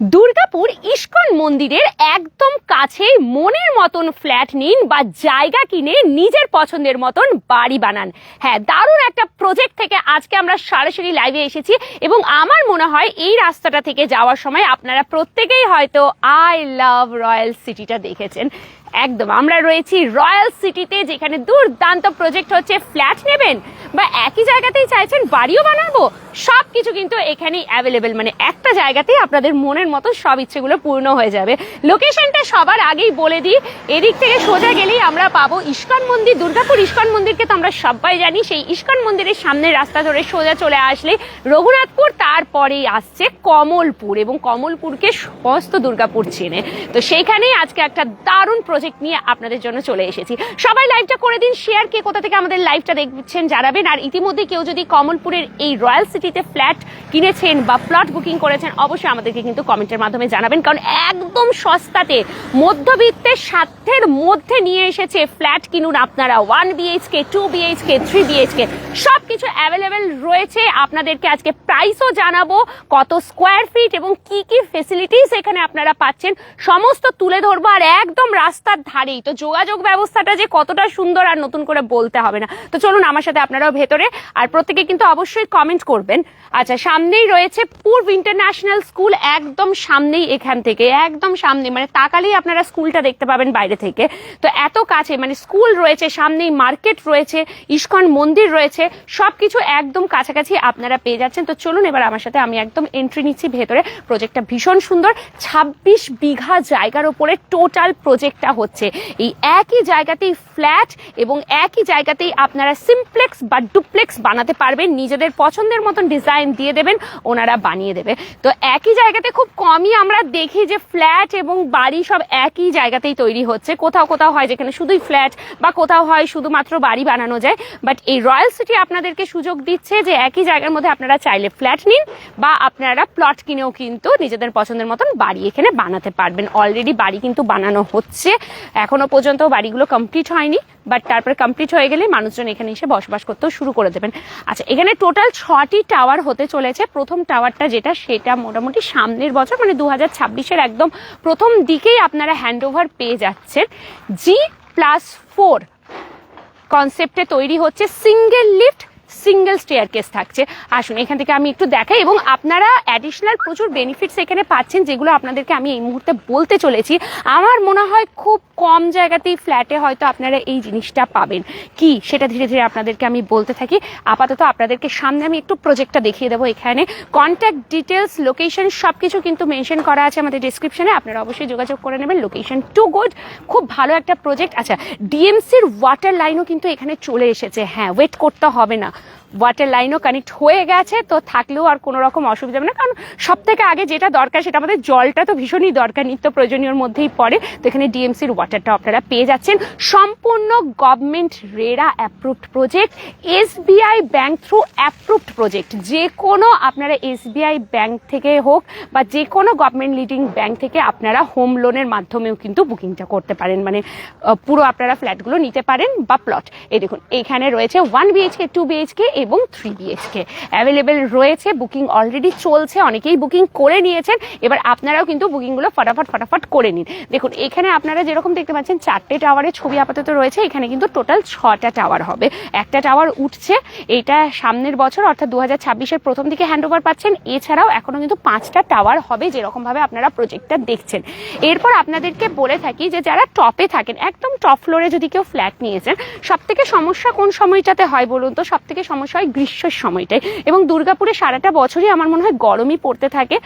Durgapur ISKCON মন্দিরের একদম কাছে মনের মতন ফ্ল্যাট নিন বা জায়গা কিনে নিজের পছন্দের মতন বাড়ি বানান। হ্যাঁ দারুণ একটা প্রজেক্ট থেকে আজকে আমরা সরাসরি লাইভে এসেছি এবং আমার মনে হয় এই রাস্তাটা থেকে যাওয়ার সময় আপনারা প্রত্যেকেই হয়তো আই লাভ রয়্যাল সিটিটা দেখেছেন। একদম, আমরা রয়েছি রয়্যাল সিটিতে, যেখানে দুর্দান্ত প্রজেক্ট হচ্ছে ফ্ল্যাট নেবেন। বা একই জায়গাতেই চাইছেন বাড়িও বানাবো। সব কিছু কিন্তু এখানেই অ্যাভেলেবেল মানে একটা জায়গাতেই আপনাদের মনের মতো সব ইচ্ছেগুলো পূর্ণ হয়ে যাবে। লোকেশনটা সবার আগেই বলে দিই, এদিক থেকে সোজা গেলেই আমরা পাবো ইস্কন মন্দির, দুর্গাপুর ইস্কন মন্দিরকে তো আমরা সবাই জানি। সেই ইস্কন মন্দিরের সামনে রাস্তা ধরে সোজা চলে আসলে রঘুনাথপুর, তারপরেই আসছে কমলপুর এবং কমলপুরকে সমস্ত দুর্গাপুর চেনে। তো সেইখানেই আজকে একটা দারুণ প্রজেক্ট নিয়ে আপনাদের জন্য চলে এসেছি। সবাই লাইভটা করে দিন শেয়ার কে কোথা থেকে আমাদের লাইভটা দেখছেন জানাবেন। আর ইতিমধ্যে কেউ যদি কমলপুরের এই রয়্যাল সিটিতে ফ্ল্যাট কিনেছেন বা প্লট বুকিং করেছেন, অবশ্যই আমাদেরকে কিন্তু কমেন্টের মাধ্যমে জানাবেন। কারণ একদম সস্তাতে মধ্যবিত্তের সাধ্যের মধ্যে নিয়ে এসেছে ফ্ল্যাট কিনুন আপনারা। One BHK two BHK three BHK সব কিছু অ্যাভেলেবেল রয়েছে। আপনাদেরকে আজকে প্রাইসও জানাব, কত স্কোয়ার ফিট এবং কি কি ফেসিলিটিস এখানে আপনারা পাচ্ছেন। সমস্ত তুলে ধরবো আর একদম রাস্তার ধারেই। তো যোগাযোগ ব্যবস্থাটা যে কতটা সুন্দর আর নতুন করে বলতে হবে না। তো চলুন আমার সাথে আপনারাও ভেতরে। আর প্রত্যেকে কিন্তু অবশ্যই কমেন্ট করবেন। আচ্ছা সামনেই রয়েছে পূর্ব ইন্টারন্যাশনাল স্কুল একদম সামনেই এখান থেকে, একদম সামনে মানে তাকালেই আপনারা স্কুলটা দেখতে পাবেন বাইরে থেকে। তো এত কাছে মানে স্কুল রয়েছে, সামনেই মার্কেট রয়েছে, ইস্কন মন্দির রয়েছে, সবকিছু একদম কাছাকাছি আপনারা পেয়ে যাচ্ছেন। তো চলুন এবার আমার সাথে আমি একদম এন্ট্রি নিচ্ছি ভেতরে। প্রজেক্টটা ভীষণ সুন্দর। ২৬ বিঘা জায়গার ওপরে টোটাল প্রজেক্টটা হচ্ছে। এই একই জায়গাতেই ফ্ল্যাট এবং একই জায়গাতেই আপনারা সিমপ্লেক্স বা ডুপ্লেক্স বানাতে পারবেন। নিজেদের পছন্দের মতন ডিজাইন দিয়ে দেবেন, ওনারা বানিয়ে দেবে। তো একই জায়গাতে খুব কমই আমরা দেখি যে ফ্ল্যাট এবং বাড়ি সব একই জায়গাতেই তৈরি হচ্ছে। কোথাও কোথাও হয় যেখানে শুধুই ফ্ল্যাট বা কোথাও হয় শুধুমাত্র বাড়ি বানানো যায়। বাট এই রয়্যাল সিটি আপনাদেরকে সুযোগ দিচ্ছে যে একই জায়গার মধ্যে আপনারা চাইলে ফ্ল্যাট নিন বা আপনারা প্লট কিনেও কিন্তু নিজেদের পছন্দের মতন বাড়ি এখানে বানাতে পারবেন। অলরেডি বাড়ি কিন্তু বানানো হচ্ছে। এখনও পর্যন্ত বাড়িগুলো কমপ্লিট হয়নি বাট তারপরে কমপ্লিট হয়ে গেলে মানুষজন এখানে এসে বসবাস করতেও শুরু করে দেবেন। আচ্ছা এখানে টোটাল ছটি টাওয়ার হতে চলেছে। প্রথম টাওয়ারটা যেটা, সেটা মোটামুটি সামনের বছর মানে দু হাজার ছাব্বিশের একদম প্রথম দিকেই আপনারা হ্যান্ড ওভার পেয়ে যাচ্ছেন। জি প্লাস ফোর কনসেপ্টে তৈরি হচ্ছে single lift single staircase থাকছে। আসুন, এখান থেকে আমি একটু দেখাই এবং আপনারা অ্যাডিশনাল প্রচুর বেনিফিটস এখানে পাচ্ছেন যেগুলো আপনাদেরকে আমি এই মুহূর্তে বলতে চলেছি। আমার মনে হয় খুব কম জায়গাতেই ফ্ল্যাটে হয়তো আপনারা এই জিনিসটা পাবেন। কি? সেটা ধীরে ধীরে আপনাদেরকে আমি বলতে থাকি। আপাতত আপনাদেরকে সামনে আমি একটু প্রজেক্টটা দেখিয়ে দেবো এখানে। কন্ট্যাক্ট ডিটেলস লোকেশন সব কিছু কিন্তু মেনশন করা আছে আমাদের ডিসক্রিপশনে আপনারা অবশ্যই যোগাযোগ করে নেবেন। লোকেশন টু গুড খুব ভালো একটা প্রজেক্ট আচ্ছা ডিএমসির ওয়াটার লাইনও কিন্তু এখানে চলে এসেছে। হ্যাঁ ওয়েট করতে হবে না। ওয়াটার লাইনও কানেক্ট হয়ে গেছে, তো থাকলেও আর কোনো রকম অসুবিধা হবে না। কারণ সব থেকে আগে যেটা দরকার সেটা আমাদের জলটা তো ভীষণই দরকার, নিত্য প্রয়োজনীয়র মধ্যেই পড়ে। তো এখানে ডিএমসির ওয়াটারটা আপনারা পেয়ে যাচ্ছেন। সম্পূর্ণ government RERA approved project SBI bank through approved project যে কোনো আপনারা এসবিআই ব্যাংক থেকে হোক বা যে কোনো গভর্নমেন্ট লিডিং ব্যাংক থেকে আপনারা হোম লোনের মাধ্যমেও কিন্তু বুকিংটা করতে পারেন। মানে পুরো আপনারা ফ্ল্যাটগুলো নিতে পারেন বা প্লট এই দেখুন এখানে রয়েছে ওয়ান বিএইচকে টু বিএইচকে এবং থ্রি বিএইচকে অ্যাভেলেবেল রয়েছে বুকিং অলরেডি চলছে, অনেকেই বুকিং করে নিয়েছেন। এবার আপনারাও কিন্তু বুকিংগুলো ফটাফট ফটাফট করে নিন। দেখুন, এখানে আপনারা যেরকম দেখতে পাচ্ছেন, চারটে টাওয়ারের ছবি আপাতত রয়েছে। এখানে কিন্তু টোটাল ছটা টাওয়ার হবে। একটা টাওয়ার উঠছে, এটা সামনের বছর, অর্থাৎ দু হাজার ছাব্বিশের প্রথম দিকে হ্যান্ড ওভার পাচ্ছেন। এছাড়াও এখনও কিন্তু পাঁচটা টাওয়ার হবে, যেরকমভাবে আপনারা প্রজেক্টটা দেখছেন। এরপর আপনাদেরকে বলে থাকি যে, যারা টপে থাকেন, একদম টপ ফ্লোরে যদি কেউ ফ্ল্যাট নিয়েছেন সব থেকে সমস্যা কোন সময়টাতে হয় বলুন তো? সব থেকে সমস্যা হয় গ্রীষ্মের সময়টাই। এবং দুর্গাপুরে সারাটা বছরই আমার মনে হয় গরমই পড়তে থাকে।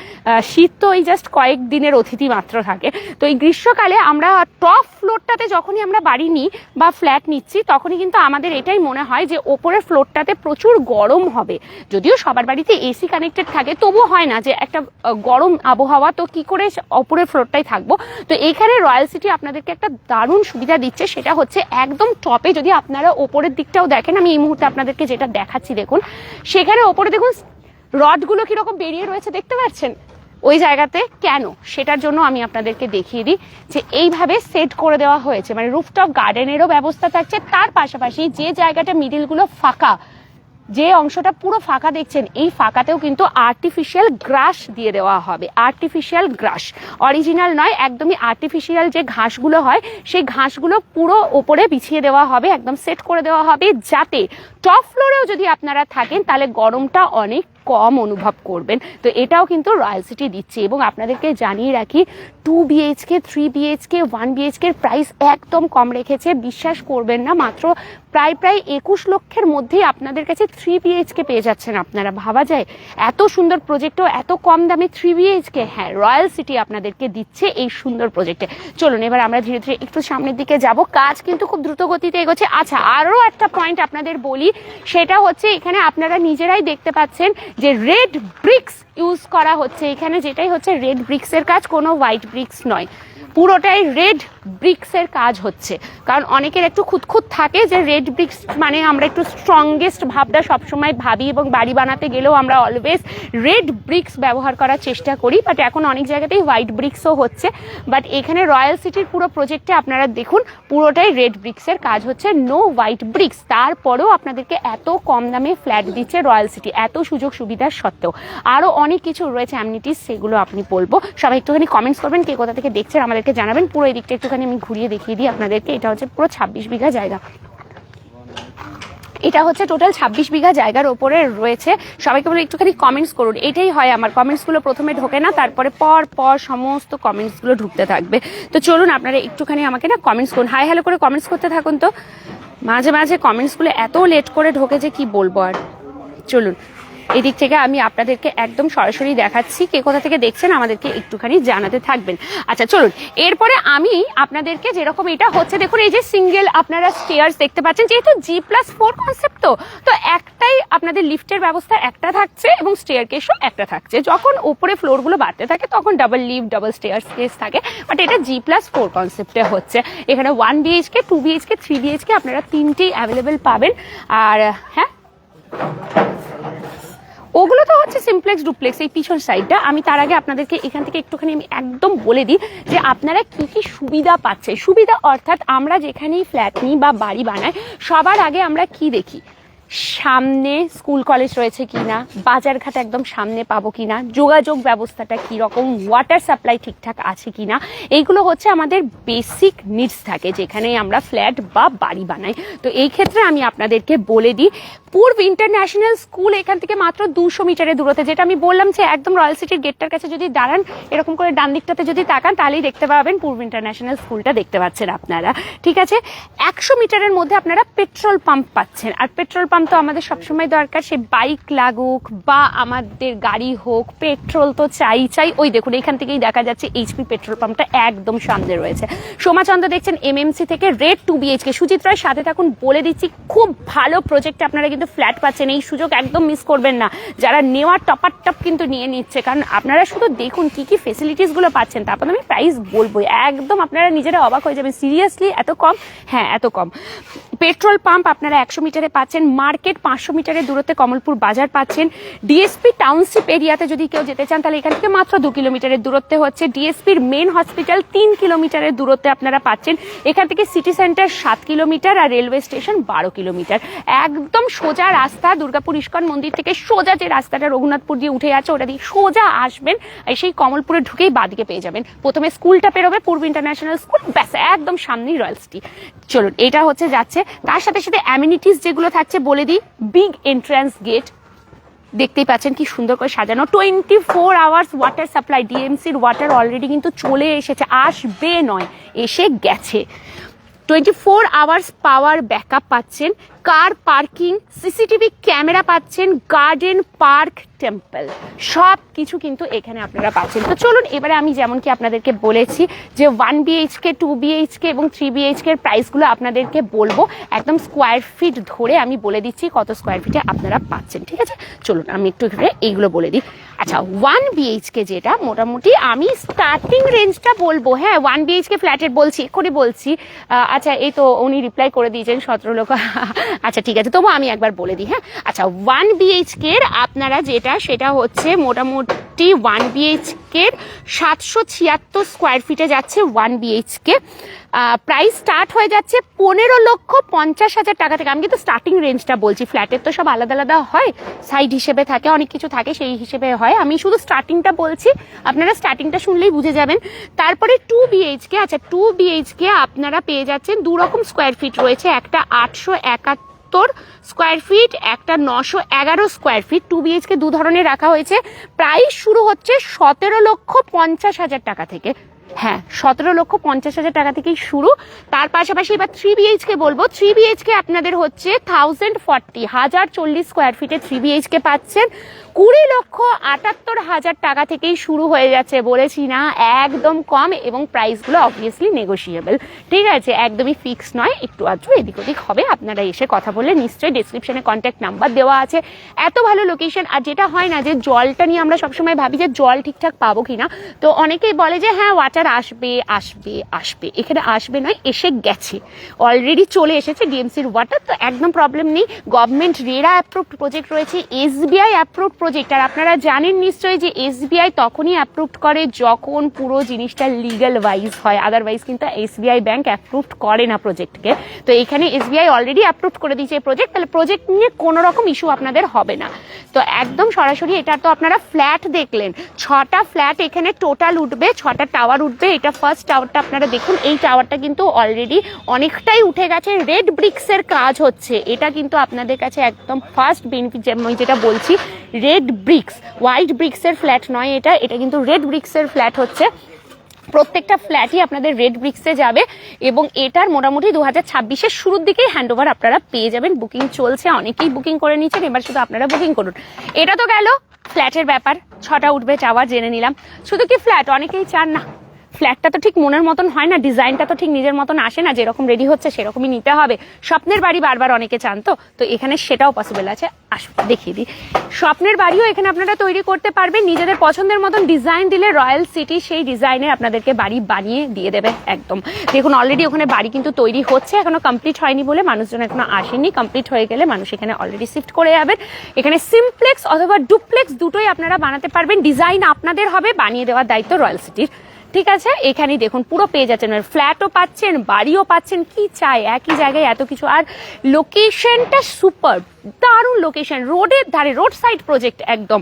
শীত তো এই জাস্ট কয়েক দিনের অতিথি মাত্র থাকে। তো এই গ্রীষ্মকালে আমরা টপ ফ্লোরটাতে যখনই আমরা বাড়ি নিই বা ফ্ল্যাট নিচ্ছি, তখনই কিন্তু আমাদের এটাই মনে হয় যে ওপরের ফ্লোরটাতে প্রচুর গরম হবে। যদিও সবার বাড়িতে এসি কানেক্টেড থাকে তবু হয় না যে একটা গরম আবহাওয়া, তো কি করে ওপরের ফ্লোরটাই থাকব? তো এখানে রয়্যাল সিটি আপনাদেরকে একটা দারুণ সুবিধা দিচ্ছে, সেটা হচ্ছে একদম টপে যদি আপনারা ওপরের দিকটাও দেখেন, আমি এই মুহূর্তে আপনাদেরকে যেটা দেখাচ্ছি, দেখুন। সেখানে ওপরে দেখুন, রডগুলো কীরকম বেরিয়ে রয়েছে, দেখতে পাচ্ছেন? ওই জায়গাতে কেন? সেটার জন্য আমি আপনাদেরকে দেখিয়ে দিই যে এইভাবে সেট করে দেওয়া হয়েছে। মানে রুফটপ গার্ডেনেরও ব্যবস্থা থাকছে। তার পাশাপাশি যে জায়গাটা মিডিলগুলো ফাঁকা, যে অংশটা পুরো ফাঁকা দেখছেন, এই ফাঁকাতেও কিন্তু আর্টিফিশিয়াল গ্রাস দিয়ে দেওয়া হবে। আর্টিফিশিয়াল গ্রাস অরিজিনাল নয়, একদমই আর্টিফিশিয়াল যে ঘাসগুলো হয়, সেই ঘাসগুলো পুরো ওপরে বিছিয়ে দেওয়া হবে, একদম সেট করে দেওয়া হবে যাতে টপ ফ্লোরেও যদি আপনারা থাকেন, তাহলে গরমটা অনেক কম অনুভব করবেন। তো এটাও কিন্তু রয়্যাল সিটি দিচ্ছে এবং আপনাদেরকে জানিয়ে রাখি two BHK three BHK one BHK price একদম কম রেখেছে। বিশ্বাস করবেন না, মাত্র প্রায় প্রায় একুশ লক্ষের মধ্যেই আপনাদের কাছে থ্রি বিএইচকে পেয়ে যাচ্ছেন আপনারা। ভাবা যায়, এত সুন্দর প্রজেক্টও এত কম দামে থ্রি বিএইচকে হ্যাঁ রয়্যাল সিটি আপনাদেরকে দিচ্ছে এই সুন্দর প্রজেক্টে চলুন, এবার আমরা ধীরে ধীরে একটু সামনের দিকে যাব। কাজ কিন্তু খুব দ্রুত গতিতে এগোচ্ছে। আচ্ছা আরও একটা পয়েন্ট আপনাদের বলি। সেটা হচ্ছে এখানে আপনারা নিজেরাই দেখতে পাচ্ছেন যে রেড ব্রিক্স ইউজ করা হচ্ছে। এখানে যেটাই হচ্ছে রেড ব্রিক্সের কাজ, কোনো হোয়াইট ব্রিক্স নয়। পুরোটাই রেড ব্রিক্সের কাজ হচ্ছে। কারণ অনেকের একটু খুঁতখুত থাকে যে রেড ব্রিক্স মানে আমরা একটু স্ট্রংগেস্ট ভাবটা সবসময় ভাবি এবং বাড়ি বানাতে গেলেও আমরা অলওয়েজ রেড ব্রিক্স ব্যবহার করার চেষ্টা করি। বাট এখন অনেক জায়গাতেই হোয়াইট ব্রিক্সও হচ্ছে। বাট এখানে রয়্যাল সিটির পুরো প্রজেক্টে আপনারা দেখুন, পুরোটাই রেড ব্রিক্সের কাজ হচ্ছে। নো হোয়াইট ব্রিক্স তারপরেও আপনাদেরকে এত কম দামে ফ্ল্যাট দিচ্ছে রয়্যাল সিটি এত সুযোগ সুবিধার সত্ত্বেও। আরও অনেক কিছু রয়েছে অ্যামনিটিস সেগুলো আপনি বলব। সবাই একটুখানি কমেন্টস করবেন, কে কোথা থেকে দেখছেন আমাদেরকে জানাবেন। পুরো এই দিকটা একটুখানি আমি ঘুরিয়ে দেখিয়ে দিই আপনাদেরকে। এটা হচ্ছে পুরো ছাব্বিশ বিঘা জায়গা। এটা হচ্ছে টোটাল ছাব্বিশ বিঘা জায়গার ওপরে রয়েছে। সবাইকে বলে একটুখানি কমেন্টস করুন। এটাই হয় আমার। কমেন্টসগুলো প্রথমে ঢোকে না, তারপরে পর পর সমস্ত কমেন্টসগুলো ঢুকতে থাকবে। তো চলুন আপনারা একটুখানি আমাকে না কমেন্টস করুন। হাই হ্যালো করে কমেন্টস করতে থাকুন তো। মাঝে মাঝে কমেন্টসগুলো এত লেট করে ঢোকে যে কি বলব আর। চলুন। এই দিক থেকে আমি আপনাদেরকে একদম সরাসরি দেখাচ্ছি কে কোথা থেকে দেখছেন, আমাদেরকে একটুখানি জানাতে থাকবেন। আচ্ছা চলুন। এরপরে আমি আপনাদেরকে যেরকম এটা হচ্ছে, দেখুন, এই যে সিঙ্গেল আপনারা স্টেয়ার্স দেখতে পাচ্ছেন, যেহেতু জি প্লাস ফোর কনসেপ্ট তো তো একটাই আপনাদের লিফটের ব্যবস্থা একটা থাকছে এবং স্টেয়ার কেসও একটা থাকছে। যখন উপরে ফ্লোরগুলো বাড়তে থাকে, তখন double lift double staircase থাকে বাট এটা জি প্লাস ফোর কনসেপ্টে হচ্ছে। এখানে one BHK two BHK three BHK আপনারা তিনটেই অ্যাভেলেবেল পাবেন। আর হ্যাঁ? ওগুলো তো হচ্ছে সিমপ্লেক্স ডুপ্লেক্স এই পিছন সাইডটা আমি তার আগে আপনাদেরকে এখান থেকে একটুখানি আমি একদম বলে দিই যে আপনারা কি কি সুবিধা পাচ্ছে। সুবিধা অর্থাৎ আমরা যেখানেই ফ্ল্যাট নিই বা বাড়ি বানাই, সবার আগে আমরা কি দেখি? সামনে স্কুল, কলেজ রয়েছে কিনা, বাজারঘাট একদম সামনে পাবো কিনা, যোগাযোগ ব্যবস্থাটা কি রকম ওয়াটার সাপ্লাই ঠিকঠাক আছে কিনা, এইগুলো হচ্ছে আমাদের বেসিক নিডস থাকে যেখানে আমরা ফ্ল্যাট বা বাড়ি বানাই। তো এই ক্ষেত্রে আমি আপনাদেরকে বলে দিই, পূর্ব ইন্টারন্যাশনাল স্কুল এখান থেকে মাত্র দুশো মিটারের দূরত্বে, যেটা আমি বললাম যে একদম রয়্যাল সিটির গেটটার কাছে যদি দাঁড়ান, এরকম করে ডান দিকটাতে যদি তাকান, তাহলেই দেখতে পাবেন পূর্ব ইন্টারন্যাশনাল স্কুলটা দেখতে পাচ্ছেন আপনারা। ঠিক আছে? একশো মিটারের মধ্যে আপনারা পেট্রোল পাম্প পাচ্ছেন, আর পেট্রোল পাম্প তো আমাদের সবসময় দরকার। সে বাইক লাগুক বা আমাদের গাড়ি হোক, পেট্রোল তো চাই চাই। ওই দেখুন, এখান থেকেই দেখা যাচ্ছে এইচপি পেট্রোল পাম্পটা একদম সামনে রয়েছে। সোমাচন্দ্র দেখছেন এমএমসি থেকে red two BHK Sujit Roy, সাথে থাকুন, বলে দিচ্ছি, খুব ভালো প্রজেক্ট আপনারা কিন্তু ফ্ল্যাট পাচ্ছেন। এই সুযোগ একদম মিস করবেন না। যারা নেওয়ার টপার টপ কিন্তু নিয়ে নিচ্ছে। কারণ আপনারা শুধু দেখুন, কি কি ফেসিলিটিসগুলো পাচ্ছেন তারপর আমি প্রাইস বলব একদম আপনারা নিজেরা অবাক হয়ে যাবেন। সিরিয়াসলি এত কম? হ্যাঁ এত কম। পেট্রোল পাম্প আপনারা একশো মিটারে পাচ্ছেন। মার্কেট পাঁচশো মিটারের দূরত্বে কমলপুর বাজার পাচ্ছেন। ডিএসপি টাউনশিপ এরিয়াতে যদি কেউ যেতে চান, তাহলে এখান থেকে মাত্র দু কিলোমিটারের দূরত্বে হচ্ছে। ডিএসপির মেন হসপিটাল তিন কিলোমিটারের দূরত্বে আপনারা পাচ্ছেন। এখান থেকে সিটি সেন্টার সাত কিলোমিটার আর রেলওয়ে স্টেশন বারো কিলোমিটার। একদম সোজা রাস্তা, দুর্গাপুর ইস্কন মন্দির থেকে সোজা যে রাস্তাটা রঘুনাথপুর দিয়ে উঠে আছে ওটা দিয়ে সোজা আসবেন সেই কমলপুরে ঢুকেই বাদিকে পেয়ে যাবেন। প্রথমে স্কুলটা পেরোবে, পূর্ব ইন্টারন্যাশনাল স্কুল, ব্যাস, একদম সামনেই রয়্যাল সিটি। চলুন, এটা হচ্ছে যাচ্ছে। তার সাথে সাথে অ্যামিনিটিস যেগুলো থাকছে, বলে দিই বিগ এন্ট্রান্স গেট দেখতেই পাচ্ছেন কি সুন্দর করে সাজানো। Twenty four hours water supply ডিএমসির water already কিন্তু চলে এসেছে, আসবে নয়, এসে গেছে। Twenty four hours power backup পাচ্ছেন। কার পার্কিং, সিসিটিভি ক্যামেরা পাচ্ছেন গার্ডেন পার্ক টেম্পল। সব কিছু কিন্তু এখানে আপনারা পাচ্ছেন। তো চলুন, এবারে আমি যেমন কি আপনাদেরকে বলেছি যে ওয়ান বিএইচকে টু বিএইচকে এবং থ্রি বিএইচকে প্রাইসগুলো আপনাদেরকে বলব, একদম স্কোয়ার ফিট ধরে আমি বলে দিচ্ছি কত স্কোয়ার ফিটে আপনারা পাচ্ছেন, ঠিক আছে? চলুন, আমি একটু এইগুলো বলে দিই। আচ্ছা ওয়ান বিএইচকে যেটা মোটামুটি আমি স্টার্টিং রেঞ্জটা বলব। হ্যাঁ ওয়ান বিএইচকে ফ্ল্যাটের বলছি, এক্ষুনি বলছি। আচ্ছা এই তো উনি রিপ্লাই করে দিয়েছেন, সতেরো লক্ষ। আচ্ছা ঠিক আছে তবু আমি একবার বলে দিই হ্যাঁ? আচ্ছা ওয়ান বিএইচকে এর আপনারা যেটা, সেটা হচ্ছে মোটামুটি ফিফটি ওয়ান বিএইচকে সাতশো ছিয়াত্তর স্কোয়ার ফিটে যাচ্ছে ওয়ান বিএইচকে প্রাইস স্টার্ট হয়ে যাচ্ছে পনেরো লক্ষ পঞ্চাশ হাজার টাকা থেকে। আমি কিন্তু স্টার্টিং রেঞ্জটা বলছি। ফ্ল্যাটের তো সব আলাদা আলাদা হয়। সাইড হিসেবে থাকে, অনেক কিছু থাকে, সেই হিসেবে হয়। আমি শুধু স্টার্টিংটা বলছি। আপনারা স্টার্টিংটা শুনলেই বুঝে যাবেন। তারপরে টু বিএইচকে আচ্ছা টু বিএইচকে আপনারা পেয়ে যাচ্ছেন দু রকম স্কোয়ার ফিট রয়েছে। একটা আটশো একাত্তর স্কোয়ার ফিট একটা নশো এগারো স্কোয়ার ফিট টু বিএইচকে দু ধরনের রাখা হয়েছে। প্রাইস শুরু হচ্ছে সতেরো লক্ষ পঞ্চাশ হাজার টাকা থেকে। হ্যাঁ সতেরো লক্ষ পঞ্চাশ হাজার টাকা থেকেই শুরু। তার পাশাপাশি এবার থ্রি বিএইচকে বলব। থ্রি বিএইচকে আপনাদের হচ্ছে থাউজেন্ড ফর্টি হাজার চল্লিশ স্কোয়ার ফিটে থ্রি বিএইচকে পাচ্ছেন। কুড়ি লক্ষ আটাত্তর হাজার টাকা থেকেই শুরু হয়ে যাচ্ছে বলেছি না, একদম কম এবং প্রাইসগুলো অবভিয়াসলি নেগোসিয়েবল ঠিক আছে, একদমই ফিক্স নয়, একটু আধটু এদিক ওদিক হবে, আপনারা এসে কথা বললে নিশ্চয়ই ডিসক্রিপশনে কন্ট্যাক্ট নাম্বার দেওয়া আছে। এত ভালো লোকেশন আর যেটা হয় না যে জলটা নিয়ে আমরা সবসময় ভাবি যে জল ঠিকঠাক পাবো কিনা, তো অনেকেই বলে যে হ্যাঁ ওয়াটার আসবে আসবে আসবে। এখানে আসবে নয়, এসে গেছে। অলরেডি চলে এসেছে ডিএমসির ওয়াটার, তো একদম প্রবলেম নেই। গভর্নমেন্ট রেরা অ্যাপ্রুভড প্রজেক্ট রয়েছে এসবিআই অ্যাপ্রুভড প্রজেক্ট আর আপনারা জানেন নিশ্চয়ই যে এসবিআই তখনই অ্যাপ্রুভড করে যখন পুরো জিনিসটা লিগাল ওয়াইজ হয়। আদারওয়াইজ কিন্তু এসবিআই ব্যাংক অ্যাপ্রুভড করে না প্রজেক্টকে তো এখানে এসবিআই অলরেডি অ্যাপ্রুভ করে দিয়েছে প্রজেক্ট তাহলে প্রজেক্ট নিয়ে কোনো রকম ইস্যু আপনাদের হবে না। তো একদম সরাসরি এটা তো আপনারা ফ্ল্যাট দেখলেন। ছটা ফ্ল্যাট এখানে টোটাল উঠবে, ছটা টাওয়ার উঠবে এটা ফার্স্ট টাওয়ারটা আপনারা দেখুন, এই টাওয়ারটা কিন্তু অলরেডি অনেকটাই উঠে গেছে রেড ব্রিক্সের কাজ হচ্ছে। এটা কিন্তু আপনাদের কাছে একদম ফার্স্ট বেনিফিট যেটা বলছি রেড ব্রিক্স হোয়াইট ব্রিক্সের ফ্ল্যাট নয় এটা এটা কিন্তু রেড ব্রিক্সের ফ্ল্যাট হচ্ছে। প্রত্যেকটা ফ্ল্যাটই আপনাদের রেড ব্রিক্সে যাবে এবং এটার মোটামুটি দু হাজার ছাব্বিশের শুরুর দিকেই হ্যান্ড ওভার আপনারা পেয়ে যাবেন। বুকিং চলছে, অনেকেই বুকিং করে নিচ্ছেন, এবার শুধু আপনারা বুকিং করুন। এটা তো গেল ফ্ল্যাটের ব্যাপার, ছটা উঠবে চাওয়া জেনে নিলাম। শুধু কি ফ্ল্যাট অনেকেই চান না। ফ্ল্যাটটা তো ঠিক মনের মতন হয় না, ডিজাইনটা তো ঠিক নিজের মতন আসে না, যেরকম রেডি হচ্ছে সেরকমই নিতে হবে। স্বপ্নের বাড়ি বারবার অনেকে চান তো তো এখানে সেটাও পসিবল আছে। আসুন, দেখিয়ে দিই। স্বপ্নের বাড়িও এখানে আপনারা তৈরি করতে পারবেন, নিজেদের পছন্দের মতন ডিজাইন দিলে রয়্যাল সিটি সেই ডিজাইনে আপনাদেরকে বাড়ি বানিয়ে দিয়ে দেবে একদম। দেখুন অলরেডি ওখানে বাড়ি কিন্তু তৈরি হচ্ছে, এখনও কমপ্লিট হয়নি বলে মানুষজন এখনও আসেনি কমপ্লিট হয়ে গেলে মানুষ এখানে অলরেডি শিফট করে যাবেন। এখানে সিমপ্লেক্স অথবা ডুপ্লেক্স দুটোই আপনারা বানাতে পারবেন। ডিজাইন আপনাদের হবে, বানিয়ে দেওয়ার দায়িত্ব রয়্যাল সিটির ঠিক আছে? এখানেই দেখুন, পুরো পেয়ে যাচ্ছেন ফ্ল্যাটও পাচ্ছেন, বাড়িও পাচ্ছেন, কি চাই? একই জায়গায় এত কিছু। আর লোকেশনটা সুপার দারুণ লোকেশন রোডের ধারে রোড সাইড প্রজেক্ট একদম।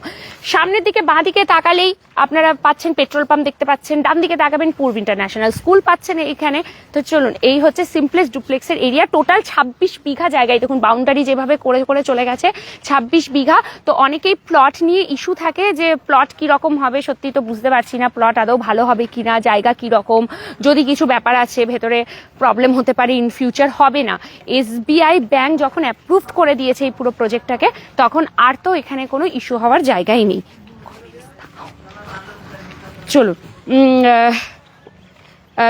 সামনের দিকে বাঁ দিকে তাকালেই আপনারা পাচ্ছেন পেট্রোল পাম্প দেখতে পাচ্ছেন, ডান দিকে তাকাবেন পূর্ব ইন্টারন্যাশনাল স্কুল পাচ্ছেন এখানে। তো চলুন, এই হচ্ছে সিমপ্লেস ডুপ্লেক্সের এরিয়া টোটাল ছাব্বিশ বিঘা জায়গায় দেখুন বাউন্ডারি যেভাবে করে করে চলে গেছে, ছাব্বিশ বিঘা। তো অনেকেই প্লট নিয়ে ইস্যু থাকে যে প্লট কি রকম হবে সত্যি তো বুঝতে পারছি না প্লট আদৌ ভালো হবে কিনা, জায়গা কীরকম, যদি কিছু ব্যাপার আছে, ভেতরে প্রবলেম হতে পারে ইন ফিউচার হবে না। এসবিআই ব্যাংক যখন অ্যাপ্রুভ করে দিয়েছে এই পুরো প্রজেক্টটাকে তখন আর তো এখানে কোনো ইস্যু হওয়ার জায়গাই নেই। চলুন।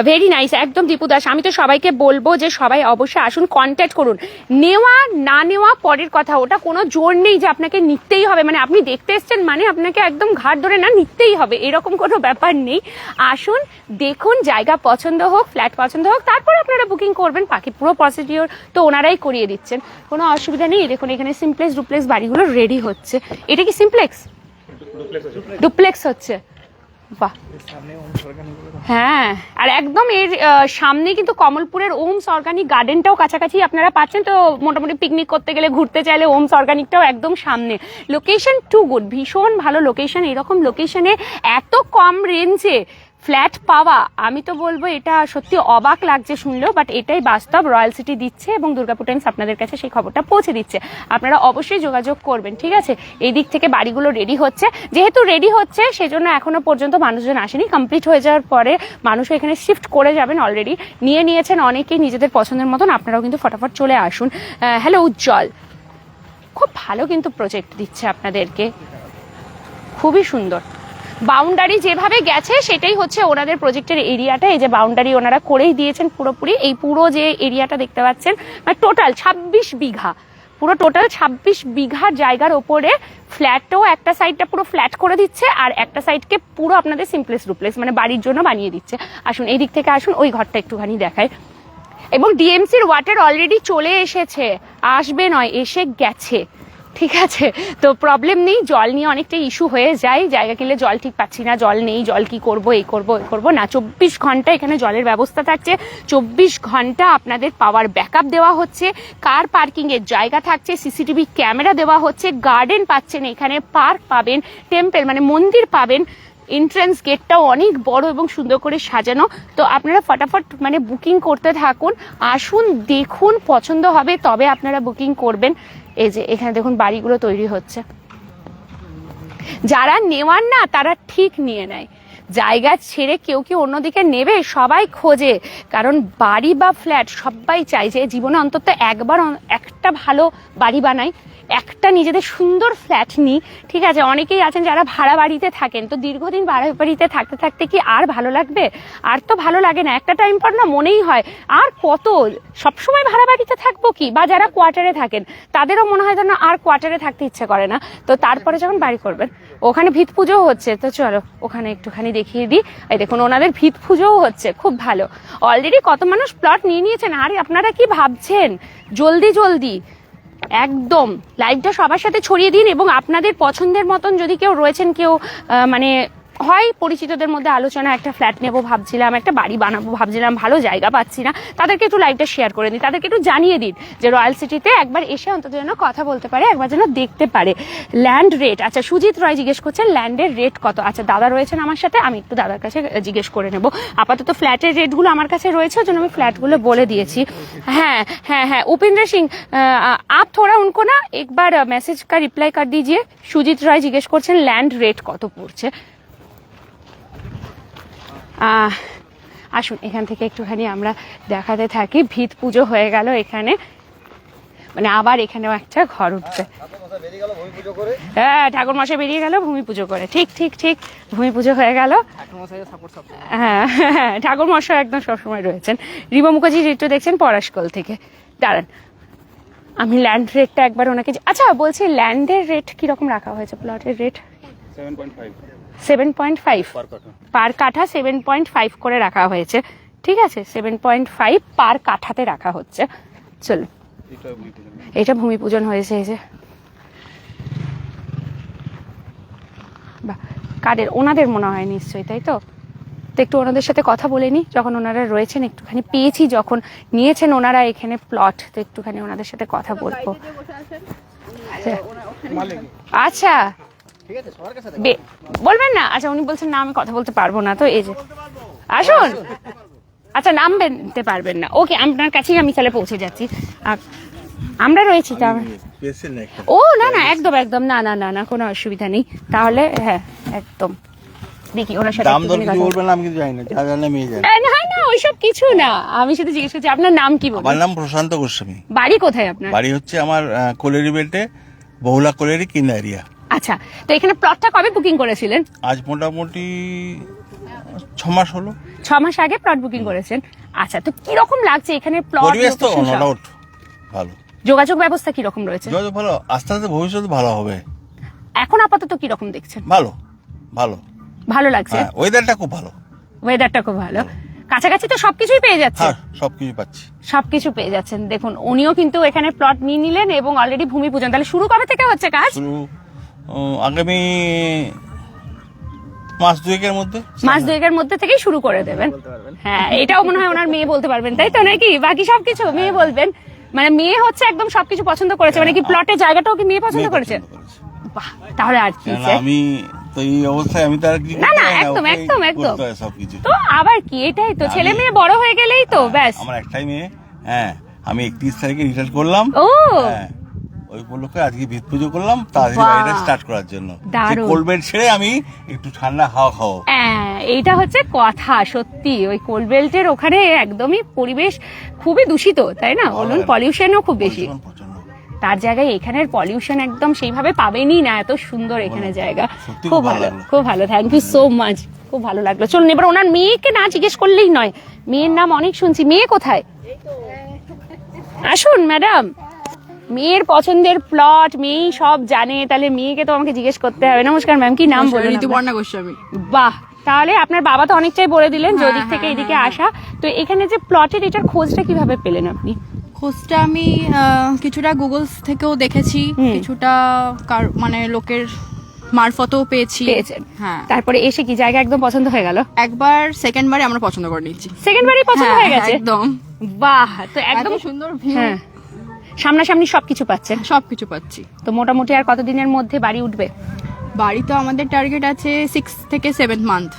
ভেরি নাইস একদম দীপু দাস। আমি তো সবাইকে বলব যে সবাই অবশ্যই আসুন কন্ট্যাক্ট করুন। নেওয়া না নেওয়া পরের কথা ওটা কোনো জোর নেই যে আপনাকে নিতেই হবে। মানে আপনি দেখতে এসছেন মানে আপনাকে একদম ঘাট ধরে না নিতেই হবে। এরকম কোনো ব্যাপার নেই। আসুন দেখুন জায়গা পছন্দ হোক ফ্ল্যাট পছন্দ হোক তারপর আপনারা বুকিং করবেন। বাকি পুরো প্রসিডিওর তো ওনারাই করিয়ে দিচ্ছেন। কোনো অসুবিধা নেই। দেখুন এখানে সিমপ্লেক্স ডুপ্লেক্স বাড়িগুলো রেডি হচ্ছে। এটা কি সিমপ্লেক্স ডুপ্লেক্স হচ্ছে। বাহ। হ্যাঁ আর একদম এর সামনে কিন্তু কমলপুরের ওমস অর্গানিক গার্ডেনটাও কাছাকাছি আপনারা পাচ্ছেন। তো মোটামুটি পিকনিক করতে গেলে ঘুরতে চাইলে ওমস অর্গানিকটাও একদম সামনে। লোকেশন টু গুড ভীষণ ভালো লোকেশন এরকম লোকেশনে এত কম রেঞ্জে ফ্ল্যাট পাওয়া, আমি তো বলব এটা সত্যি অবাক লাগছে শুনলেও বাট এটাই বাস্তব। রয়্যাল সিটি দিচ্ছে এবং দুর্গাপুর টাইমস আপনাদের কাছে সেই খবরটা পৌঁছে দিচ্ছে। আপনারা অবশ্যই যোগাযোগ করবেন, ঠিক আছে? এই দিক থেকে বাড়িগুলো রেডি হচ্ছে। যেহেতু রেডি হচ্ছে, সেজন্য এখনও পর্যন্ত মানুষজন আসেনি। কমপ্লিট হয়ে যাওয়ার পরে মানুষ এখানে শিফট করে যাবেন অলরেডি নিয়ে নিয়েছেন অনেকেই নিজেদের পছন্দের মতন, আপনারাও কিন্তু ফটাফট চলে আসুন। হ্যালো উজ্জ্বল। খুব ভালো কিন্তু প্রজেক্ট দিচ্ছে আপনাদেরকে। খুবই সুন্দর। বাউন্ডারি যেভাবে গেছে, সেটাই হচ্ছে ওনাদের প্রজেক্টের এরিয়াটা। এই যে বাউন্ডারি ওনারা করেই দিয়েছেন পুরোপুরি। এই পুরো যে এরিয়াটা দেখতে পাচ্ছেন মানে টোটাল ছাব্বিশ বিঘা। পুরো টোটাল ছাব্বিশ বিঘা জায়গার ওপরে ফ্ল্যাটও একটা সাইডটা পুরো ফ্ল্যাট করে দিচ্ছে, আর একটা সাইডকে পুরো আপনাদের সিমপ্লেস ডুপ্লেস মানে বাড়ির জন্য বানিয়ে দিচ্ছে। আসুন, এই দিক থেকে আসুন, ওই ঘরটা একটুখানি দেখায় এবং ডিএমসির ওয়াটার অলরেডি চলে এসেছে। আসবে নয়, এসে গেছে। ঠিক আছে? তো প্রবলেম নেই, জল নিয়ে অনেকটা ইস্যু হয়ে যায়। জায়গা কিনলে জল ঠিক পাচ্ছি না, জল নেই, জল কি করব, এই করব এই করব। না, চব্বিশ ঘণ্টা এখানে জলের ব্যবস্থা থাকছে। চব্বিশ ঘণ্টা আপনাদের পাওয়ার ব্যাকআপ দেওয়া হচ্ছে। কার পার্কিং এর জায়গা থাকছে সিসিটিভি ক্যামেরা দেওয়া হচ্ছে। গার্ডেন পাচ্ছেন এখানে পার্ক পাবেন টেম্পেল মানে মন্দির পাবেন। এন্ট্রান্স গেটটাও অনেক বড় এবং সুন্দর করে সাজানো। তো আপনারা ফটাফট মানে বুকিং করতে থাকুন। আসুন, দেখুন, পছন্দ হবে, তবে আপনারা বুকিং করবেন। এই যে এখানে দেখুন বাড়িগুলো তৈরি হচ্ছে। যারা নেওয়ার না, তারা ঠিক নিয়ে নেয়। জায়গা ছেড়ে কেউ কেউ অন্যদিকে নেবে, সবাই খোঁজে। কারণ বাড়ি বা ফ্ল্যাট সবাই চাই যে জীবনে অন্তত একবার একটা ভালো বাড়ি বানাই একটা নিজেদের সুন্দর ফ্ল্যাট নিই ঠিক আছে? অনেকেই আছেন যারা ভাড়া বাড়িতে থাকেন। তো দীর্ঘদিন ভাড়া বাড়িতে থাকতে থাকতে কি আর ভালো লাগবে? আর তো ভালো লাগে না। একটা টাইম পর না মনেই হয়, আর কত? সবসময় ভাড়া বাড়িতে থাকব কি? বা যারা কোয়ার্টারে থাকেন, তাদেরও মনে হয় যেন আর কোয়ার্টারে থাকতে ইচ্ছে করে না। তো তারপরে যখন বাড়ি করবেন, ওখানে ভিত পুজোও হচ্ছে। তো চলো, ওখানে একটুখানি দেখিয়ে দিই। এই দেখুন, ওনাদের ভিত পুজোও হচ্ছে। খুব ভালো। অলরেডি কত মানুষ প্লট নিয়ে নিয়েছেন? আর, আপনারা কি ভাবছেন? জলদি জলদি। একদম। লাইভটা সবার সাথে ছড়িয়ে দিন এবং আপনাদের পছন্দের মতন যদি কেউ রয়েছেন, কেউ মানে হয় পরিচিতদের মধ্যে আলোচনা, একটা ফ্ল্যাট নেব ভাবছিলাম, একটা বাড়ি বানাবো ভাবছিলাম, ভালো জায়গা পাচ্ছি না, তাদেরকে একটু লাইভটা শেয়ার করে দিন তাদেরকে একটু জানিয়ে দিন যে রয়্যাল সিটিতে একবার এসে অন্তত যেন কথা বলতে পারে, একবার যেন দেখতে পারে। ল্যান্ড রেট আচ্ছা সুজিত রয় জিজ্ঞেস করছেন ল্যান্ডের রেট কত? আচ্ছা দাদা রয়েছেন আমার সাথে, আমি একটু দাদার কাছে জিজ্ঞেস করে নেব। আপাতত ফ্ল্যাটের রেটগুলো আমার কাছে রয়েছে ওই জন্য আমি ফ্ল্যাটগুলো বলে দিয়েছি। হ্যাঁ হ্যাঁ হ্যাঁ উপেন্দ্র সিং আপ থোড়া উনকো না, একবার মেসেজ কা রিপ্লাই কার দিজিয়ে সুজিত রায় জিজ্ঞেস করছেন ল্যান্ড রেট কত পড়ছে? আসুন এখান থেকে একটুখানি আমরা দেখাতে থাকি। ভিত পুজো হয়ে গেল এখানে। মানে আবার এখানেও একটা ঘর উঠবে। হ্যাঁ ঠাকুর মশাই বেরিয়ে গেল ভূমি পুজো করে। ঠিক ঠিক ঠিক ভূমি পুজো হয়ে গেল। হ্যাঁ হ্যাঁ ঠাকুর মশাই একদম সবসময় রয়েছেন। রিমা মুখার্জি চিত্র দেখছেন পরাশকল থেকে। দাঁড়ান আমি ল্যান্ড রেটটা একবার ওনাকে আচ্ছা বলছি ল্যান্ডের রেট কীরকম রাখা হয়েছে? প্লটের rate seven point five seven point five per কাঠা সেভেন পয়েন্ট ফাইভ করে রাখা হয়েছে। ঠিক আছে? সেভেন পয়েন্ট ফাইভ পার কাঠাতে রাখা হচ্ছে। চলো এটা ভূমি পূজন হয়েছে এই যে। বাহ কাদের? ওনাদের মনে হয় নিশ্চয়ই তাই তো? তো একটু ওনাদের সাথে কথা বলে নি যখন ওনারা রয়েছেন একটুখানি পেয়েছি যখন নিয়েছেন ওনারা এখানে প্লট তো একটুখানি ওনাদের সাথে কথা বলব। আচ্ছা। বে- বলবেন না? আচ্ছা উনি বলছেন না আমি কথা বলতে পারব না তো এই যে আসুন। আচ্ছা নাম বেনতে পারবেন না। ওকে আপনার কাছেই আমি তাহলে পৌঁছে যাচ্ছি। আমরা রয়েছি তা ও না না একদম একদম না না না না কোনো অসুবিধা নেই। তাহলে হ্যাঁ একদম। দেখি ওনার সাথে দাম দর কিছু বলবেন না আমি কিছু জানি না যা জানে মেয়ে জানে না না ওইসব কিছু না। আমি শুধু জিজ্ঞেস করছি আপনার নাম কি আমার নাম প্রশান্ত গোস্বামী। বাড়ি কোথায় আপনার? বাড়ি হচ্ছে আমার কোলেরি বেল্টে বহুলা কোলেরি কিনা এরিয়া আচ্ছা তো এখানে প্লটটা কবে বুকিং করেছিলেন? আজ মোটামুটি ছ মাস হলো। ছ মাস আগে প্লট বুকিং করেছেন। আচ্ছা তো কীরকম লাগছে এখানে প্লট পরিবেশ তো ডাউট ভালো। যোগাযোগ ব্যবস্থা কীরকম রয়েছে? যোগাযোগ ভালো আস্তে আস্তে ভবিষ্যতে ভালো হবে। এখন আপাতত কীরকম দেখছেন? ভালো ভালো। ভালো লাগছে? হ্যাঁ ওয়েদারটা খুব ভালো। ওয়েদারটা খুব ভালো। কাছাকাছি তো সবকিছুই পেয়ে যাচ্ছে। হ্যাঁ সবকিছু পাচ্ছি। সবকিছু পেয়ে যাচ্ছেন। দেখুন উনিও কিন্তু এখানে প্লট নিয়ে নিলেন এবং অলরেডি ভূমি পূজন। তাহলে শুরু কবে থেকে হচ্ছে কাজ? আগামী মাস দুয়েকের মধ্যে? মাস দুয়েকের মধ্যে থেকেই শুরু করে দেবেন। হ্যাঁ এটাও মনে হয় ওনার মেয়ে বলতে পারবেন তাই তো নাকি? বাকি সবকিছু মেয়ে বলবেন। মানে মেয়ে হচ্ছে একদম সবকিছু পছন্দ করেছে মানে কি প্লটের জায়গাটাও কি মেয়ে পছন্দ করেছে? বাহ তাহলে আর কি আমি তো এই অবস্থায় আমি তো আর কি না, না, একদম, একদম, একদম। হয় তো আবার কি এটাই তো ছেলে মেয়ে বড় হয়ে গেলেই তো ব্যাস। আমার একটাই মেয়ে হ্যাঁ আমি একত্রিশ তারিখে রিটায়ার করলাম। ও! হ্যাঁ ওই উপলক্ষে আজকে ভিত পুজো করলাম তাড়াতাড়ি বাড়িটা স্টার্ট করার জন্য। কোল্ড বেড ছেড়ে আমি একটু ঠান্ডা হাওয়া খাব। হ্যাঁ, এইটা হচ্ছে কথা সত্যি। ওই কোল বেল্টের ওখানে একদমই পরিবেশ খুবই দূষিত তাই না? বলুন পলিউশনও খুব বেশি। তার জায়গায় এখানের পলিউশন একদম সেইভাবে পাবেনই না এত সুন্দর এখানে জায়গা। খুব ভালো খুব ভালো। থ্যাংক ইউ সো মাচ খুব ভালো লাগল। চলুন এবার ওনার মেয়েকে না জিজ্ঞেস করলেই নয়। মেয়ের নাম অনেক শুনছি। মেয়ে কোথায়? আসুন ম্যাডাম মেয়ের পছন্দের প্লট মেয়েই সব জানে তাহলে মেয়েকে তো আমাকে জিজ্ঞেস করতে হবে। নমস্কার ম্যাম কি নাম বলুন ঋতুপর্ণা গোস্বামী বাহ তাহলে আপনার বাবা তো অনেকটাই বলে দিলেন যে ওদিক থেকে এদিকে আসা। তো এখানে যে প্লটের এটার খোঁজটা কীভাবে পেলেন আপনি? খোঁজটা আমি কিছুটা গুগলস থেকেও দেখেছি কিছুটা মানে লোকের মারফতও পেয়েছি। হ্যাঁ। তারপরে এসে কি জায়গা একদম পছন্দ হয়ে গেল? একবার সেকেন্ড বারে আমরা পছন্দ করে নিয়েছি। সেকেন্ড বারই পছন্দ হ্যাঁ, হয়ে গেছে? একদম। বাহ তো একদম সুন্দর ভিউ হ্যাঁ। সামনাসামনি সবকিছু পাচ্ছেন সবকিছু পাচ্ছি। তো মোটামুটি আর কতদিনের মধ্যে বাড়ি উঠবে? বাড়ি তো আমাদের টার্গেট আছে সিক্স থেকে সেভেন্থ মান্থ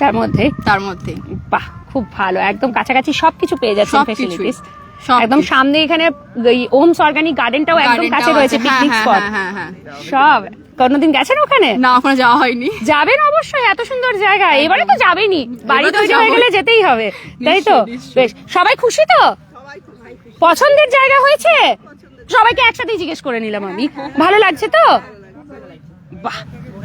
তার মধ্যে? তার মধ্যে। বাহ খুব ভালো। একদম কাছাকাছি সবকিছু পেয়ে যাচ্ছে ফেসিলিটিস একদম সামনে এখানে ওমস অর্গানিক গার্ডেনটাও একদম কাছে রয়েছে হ্যাঁ, পিকনিক হ্যাঁ, স্পট হ্যাঁ, হ্যাঁ, সব। কোনোদিন গেছেন ওখানে? না ওখানে যাওয়া হয়নি। যাবেন অবশ্যই এত সুন্দর জায়গা। এবারে তো যাবেনই। বাড়ি তো তৈরি হয়ে গেলে যেতেই হবে। তাই তো। বেশ সবাই খুশি তো? পছন্দের জায়গা হয়েছে? সবাইকে একসাথেই জিজ্ঞেস করে নিলাম আমি। ভালো লাগছে তো?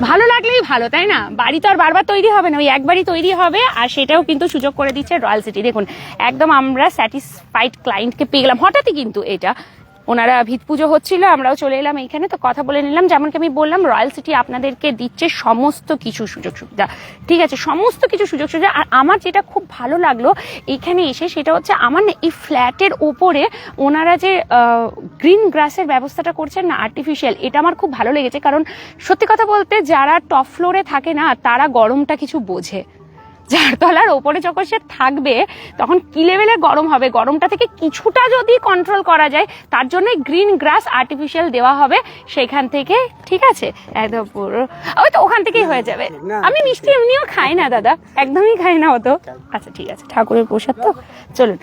ভালো লাগলেই ভালো, তাই না? বাড়ি তো আর বারবার তৈরি হবে না, ওই একবারই তৈরি হবে, আর সেটাও কিন্তু সুযোগ করে দিচ্ছে রয়্যাল সিটি দেখুন, একদম আমরা স্যাটিসফাইড ক্লায়েন্টকে পেয়ে গেলাম। হঠাৎই কিন্তু এটা ওনারা ভিত পুজো হচ্ছিল, আমরাও চলে এলাম এইখানে। তো কথা বলে নিলাম, যেমনকি আমি বললাম রয়্যাল সিটি আপনাদেরকে দিচ্ছে সমস্ত কিছু সুযোগ সুবিধা। ঠিক আছে, সমস্ত কিছু সুযোগ সুবিধা। আর আমার যেটা খুব ভালো লাগল এখানে এসে, সেটা হচ্ছে আমার না এই ফ্ল্যাটের উপরে ওনারা যে গ্রিন গ্রাসের ব্যবস্থাটা করছেন না আর্টিফিশিয়াল এটা আমার খুব ভালো লেগেছে। কারণ সত্যি কথা বলতে, যারা টপ ফ্লোরে থাকে না, তারা গরমটা কিছু বোঝে। চারতলার ওপরে যখন সে থাকবে তখন কি লেভেলের গরম হবে? গরমটা থেকে কিছুটা যদি কন্ট্রোল করা যায় তার জন্য গ্রিন গ্রাস আর্টিফিশিয়াল দেওয়া হবে সেখান থেকে ঠিক আছে? একদম পুরো। ওই তো ওখান থেকেই হয়ে যাবে। আমি মিষ্টি এমনিও খাই না দাদা। একদমই খাই না অত। আচ্ছা ঠিক আছে ঠাকুরের প্রসাদ তো। চলুন।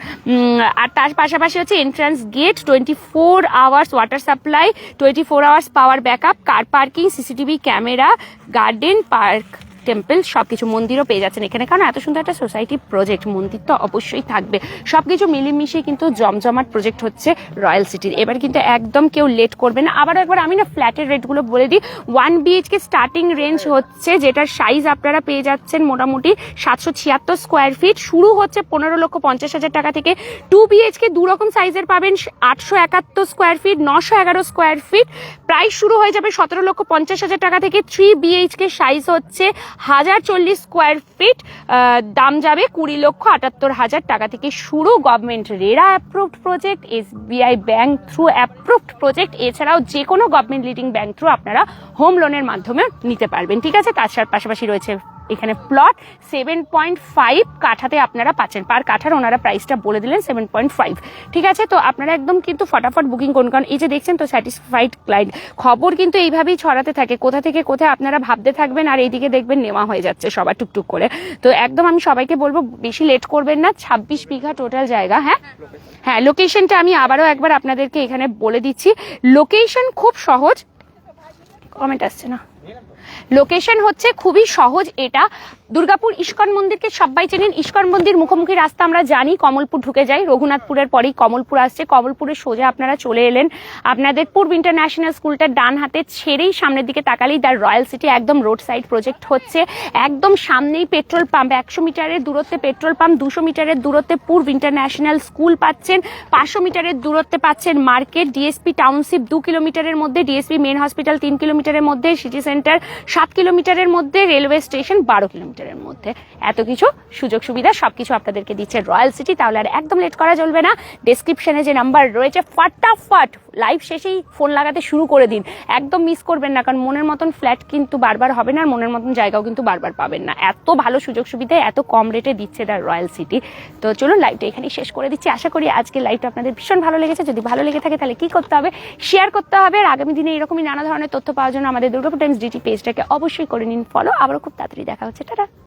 আর তার পাশাপাশি হচ্ছে entrance gate twenty four hours water supply twenty four hours power backup car parking CCTV camera garden park temple সবকিছু মন্দিরও পেয়ে যাচ্ছেন এখানে। কারণ এত সুন্দর একটা সোসাইটি প্রজেক্ট মন্দির তো অবশ্যই থাকবে। সবকিছু মিলেমিশে কিন্তু জমজমাট প্রজেক্ট হচ্ছে রয়্যাল সিটির এবার কিন্তু একদম কেউ লেট করবে না। আবার একবার আমি না ফ্ল্যাটের রেটগুলো বলে দিই। ওয়ান বিএইচকে স্টার্টিং রেঞ্জ হচ্ছে, যেটার সাইজ আপনারা পেয়ে যাচ্ছেন মোটামুটি সাতশো ছিয়াত্তর স্কোয়ার ফিট শুরু হচ্ছে পনেরো লক্ষ পঞ্চাশ হাজার টাকা থেকে। টু বিএইচকে দু রকম সাইজের পাবেন আটশো একাত্তর স্কোয়ার ফিট নশো এগারো স্কোয়ার ফিট প্রাইস শুরু হয়ে যাবে সতেরো লক্ষ পঞ্চাশ হাজার টাকা থেকে। থ্রি বিএইচকে সাইজ হচ্ছে হাজার চল্লিশ স্কোয়ার ফিট দাম যাবে কুড়ি লক্ষ আটাত্তর হাজার টাকা থেকে শুরু। Government RERA approved project SBI bank through approved project এছাড়াও যে কোনো গভর্নমেন্ট লিডিং ব্যাংক থ্রু আপনারা হোম লোনের মাধ্যমে নিতে পারবেন। ঠিক আছে? তার পাশাপাশি রয়েছে এখানে প্লট সেভেন পয়েন্ট ফাইভ কাঠাতে আপনারা পাচ্ছেন। পার কাঠার ওনারা প্রাইসটা বলে দিলেন সেভেন পয়েন্ট ফাইভ ঠিক আছে? তো আপনারা একদম কিন্তু ফটাফট বুকিং করুন। কারণ এই যে দেখছেন তো স্যাটিসফাইড ক্লায়েন্ট খবর কিন্তু এইভাবেই ছড়াতে থাকে। কোথা থেকে কোথায় আপনারা ভাবতে থাকবেন আর এইদিকে দেখবেন নেওয়া হয়ে যাচ্ছে সবার টুকটুক করে। তো একদম আমি সবাইকে বলব, বেশি লেট করবেন না। ছাব্বিশ বিঘা টোটাল জায়গা হ্যাঁ? হ্যাঁ লোকেশনটা আমি আবারও একবার আপনাদেরকে এখানে বলে দিচ্ছি। লোকেশন খুব সহজ। কমেন্ট আসছে না। লোকেশন হচ্ছে খুবই সহজ এটা। দুর্গাপুর ইস্কন মন্দিরকে সবাই চেনেন। ইস্কন মন্দির মুখোমুখি রাস্তা আমরা জানি, কমলপুর ঢুকে যাই। রঘুনাথপুরের পরেই কমলপুর আসছে। কমলপুরের সোজা আপনারা চলে এলেন। আপনাদের পূর্ব ইন্টারন্যাশনাল স্কুলটার ডান হাতে ছেড়েই সামনের দিকে তাকালেই দ্য রয়্যাল সিটি একদম রোড সাইড প্রজেক্ট হচ্ছে। একদম সামনেই পেট্রোল পাম্প একশো মিটারের দূরত্বে পেট্রোল পাম্প দুশো মিটারের দূরত্বে পূর্ব ইন্টারন্যাশনাল স্কুল পাচ্ছেন, পাঁচশো মিটারের দূরত্বে পাচ্ছেন মার্কেট ডিএসপি টাউনশিপ দু কিলোমিটারের মধ্যে ডিএসপি মেন হসপিটাল তিন কিলোমিটারের মধ্যে সিটি সেন্টার সাত কিলোমিটারের মধ্যে রেলওয়ে স্টেশন, বারো কিলোমিটারের মধ্যে। এত কিছু সুযোগ সুবিধা সবকিছু আপনাদেরকে দিচ্ছে রয়্যাল সিটি, তাহলে আর একদম লেট করা চলবে না। ডেসক্রিপশনে যে নাম্বার রয়েছে, ফাটাফাট লাইভ শেষেই ফোন লাগাতে শুরু করে দিন। একদম মিস করবেন না, কারণ মনের মতন ফ্ল্যাট কিন্তু বারবার হবে না, আর মনের মতন জায়গাও কিন্তু বারবার পাবেন না। এত ভালো সুযোগ সুবিধা, এত কম রেটে দিচ্ছে তার রয়্যাল সিটি তো চলুন লাইভটা এখানেই শেষ করে দিচ্ছি। আশা করি আজকে লাইভটা আপনাদের ভীষণ ভালো লেগেছে। যদি ভালো লেগে থাকে, তাহলে কি করতে হবে? শেয়ার করতে হবে। আর আগামী দিনে এরকমই নানা ধরনের তথ্য পাওয়ার জন্য আমাদের দুর্গাপুর টাইমস ডিটি পেজটাকে অবশ্যই করে নিন ফলো আবারও খুব তাড়াতাড়ি দেখা হচ্ছে টাটা।